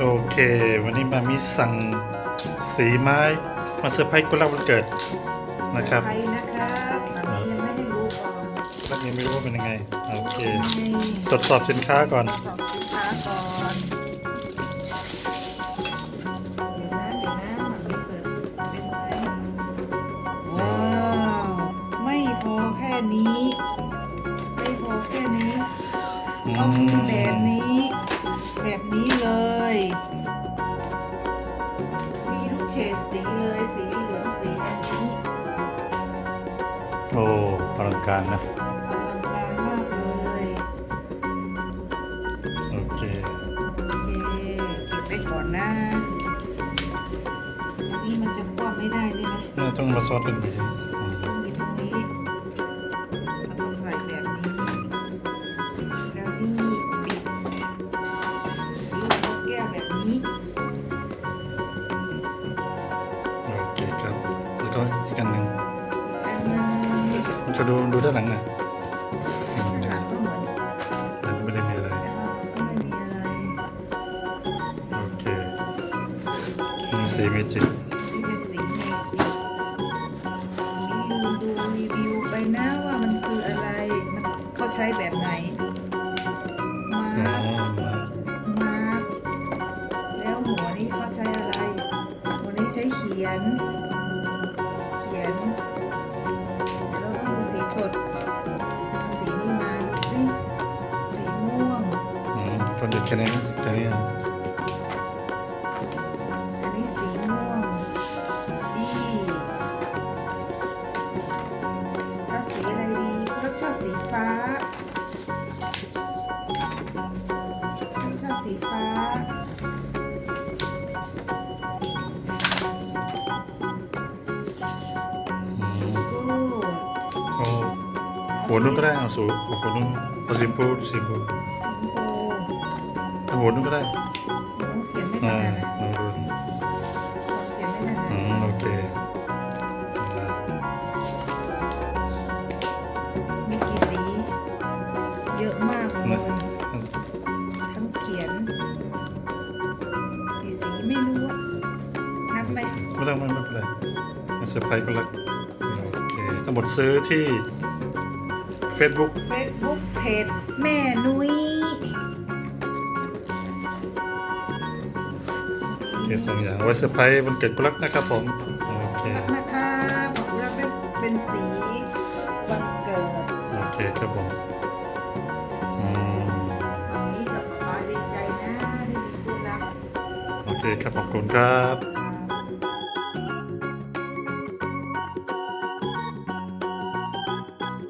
โอเค วันนี้มามีสั่งสีไม้มาเซอร์ไพรส์กุหลาบวันเกิดนะครับใครนะครับอันนี้ยังไม่ให้รู้ก่อนแล้วยังไม่รู้ว่าเป็นยังไง โอเคนี่ตรวจสอบสินค้าก่อน สอบสินค้าก่อนเดี๋ยวนะเดี๋ยวนะมันไม่เปิดเป็นไหมว้าวไม่พอแค่นี้ ไม่พอแค่นี้อืมต้องมีแบบนี้แบบ ลังการนะอลังการมากเลยโอเคโอเคเก็บไว้ก่อนนะ อันนี้มันจะคว่ำไม่ได้ใช่ไหมน่าต้องมาซอสกันอีกอืมต้องหยิบตรงนี้แล้วก็ใส่แบบนี้แล้วนี่ปิดลูกแก้วแบบนี้โอเคครับแล้วก็อีกอันหนึ่งอันนึง จะดูดูด้านหลังหน่อยอืมข้างหลังก็เหมือนมันไม่ได้มีอะไรเออก็ไม่มีอะไรโอเคมีสีเมจิกนี่เป็นสีเมจิกนี่ลืมดูรีวิวไปนะว่ามันคืออะไรมันเขาใช้แบบไหนมาอ๋อมาแล้วหัวนี้เขาใช้อะไรหัวนี้ใช้เขียน สีสดเอาสีนี้มาดูสิสีม่วง อืมคนเด็กแค่นี้แค่นี้อะอันนี้สีม่วงจี้แล้วสีอะไรดีเราชอบสีฟ้าเราชอบสีฟ้า หัวนุ่นก็ได้เอาสูหัวนุ่นเอาสีชมพูสีชมพูสีโพเอาหัวนุ่นก็ได้ต้องเขียนไม่อ่าทันนะเอาดูเขียนไม่ทันอืนะมโอเคมีกี่สี เยอะมากเลย ทั้งเขียน กี่สีไม่รู้อะนับไหมไม่ต้องไม่ไม่เป็นไรมาเซอร์ไพรส์ก็รักโอเคทั้งหมดซื้อที่ Facebook เฟซบุ๊กเพจแม่นุ้ยโอเคสองอย่างไว้เซอร์ไพรส์วันเกิดกุลักนะครับผม โอเค รักนะคะบอกรักได้เป็นสีวันเกิดโอเคครับผมอืมวันนี้กับป๊าป๊าดีใจนะได้มีคู่รัก โอเคครับขอบคุณครับค่ะ